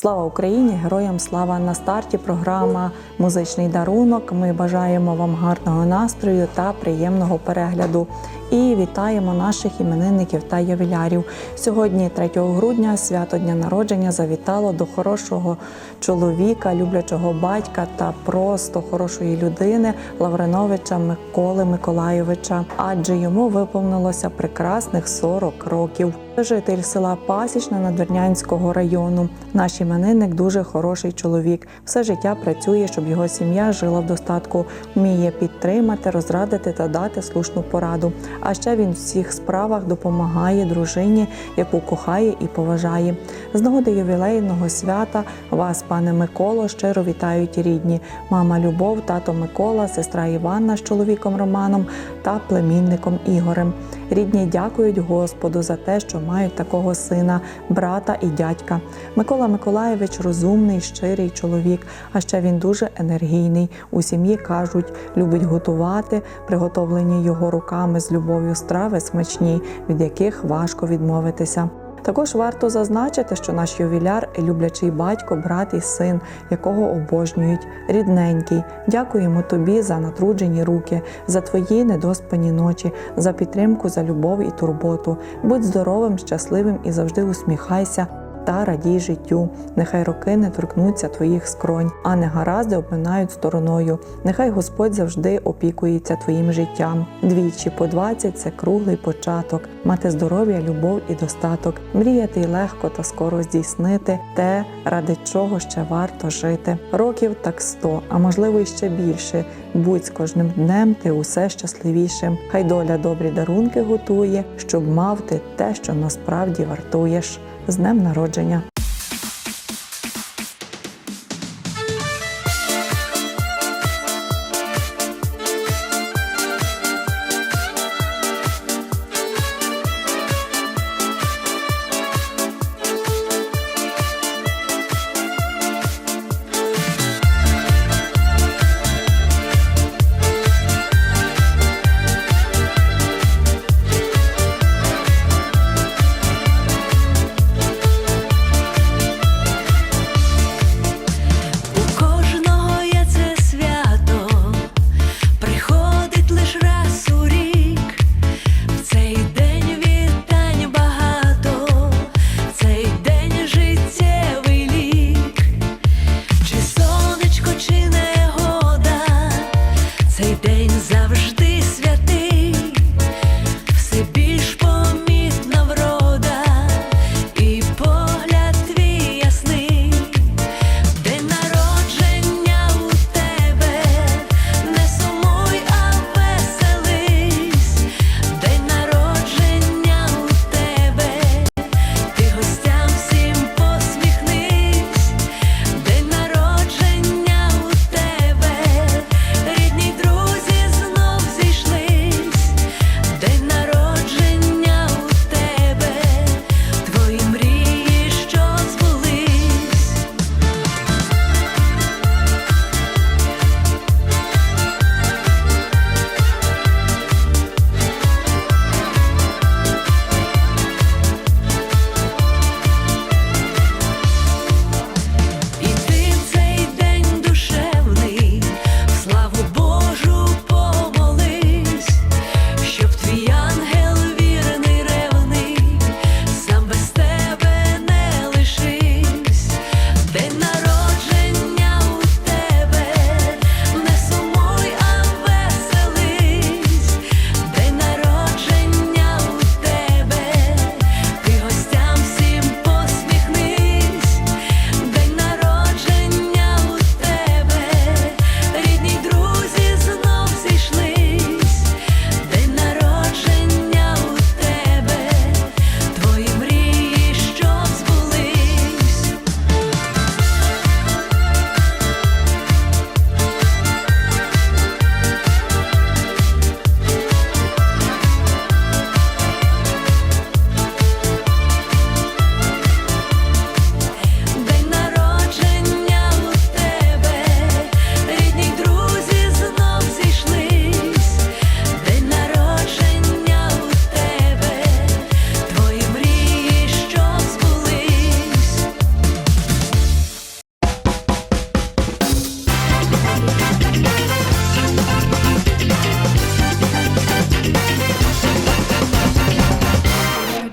Слава Україні! Героям слава на старті. Програма Музичний дарунок. Ми бажаємо вам гарного настрою та приємного перегляду. І вітаємо наших іменинників та ювілярів. Сьогодні, 3 грудня, свято дня народження завітало до хорошого чоловіка, люблячого батька та просто хорошої людини Лавреновича Миколи Миколайовича. Адже йому виповнилося прекрасних 40 років. Житель села Пасічна Надвірнянського району. Наш іменинник дуже хороший чоловік. Все життя працює, щоб його сім'я жила в достатку, вміє підтримати, розрадити та дати слушну пораду. А ще він в всіх справах допомагає дружині, яку кохає і поважає. З нагоди ювілейного свята вас, пане Миколо, щиро вітають рідні. Мама Любов, тато Микола, сестра Іванна з чоловіком Романом та племінником Ігорем. Рідні дякують Господу за те, що мають такого сина, брата і дядька. Микола Миколаєвич розумний, щирий чоловік, а ще він дуже енергійний. У сім'ї кажуть, любить готувати, приготовлені його руками з любов'ю страви смачні, від яких важко відмовитися. Також варто зазначити, що наш ювіляр люблячий батько, брат і син, якого обожнюють, рідненький. Дякуємо тобі за натруджені руки, за твої недоспані ночі, за підтримку, за любов і турботу. Будь здоровим, щасливим і завжди усміхайся. Та радій життю, нехай роки не торкнуться твоїх скронь, а негаразди обминають стороною. Нехай Господь завжди опікується твоїм життям. Двічі по двадцять це круглий початок, мати здоров'я, любов і достаток, мріяти й легко та скоро здійснити те, ради чого ще варто жити. Років так сто, а можливо й ще більше. Будь з кожним днем ти усе щасливішим. Хай доля добрі дарунки готує, щоб мав ти те, що насправді вартуєш. З днем народження. день завжди.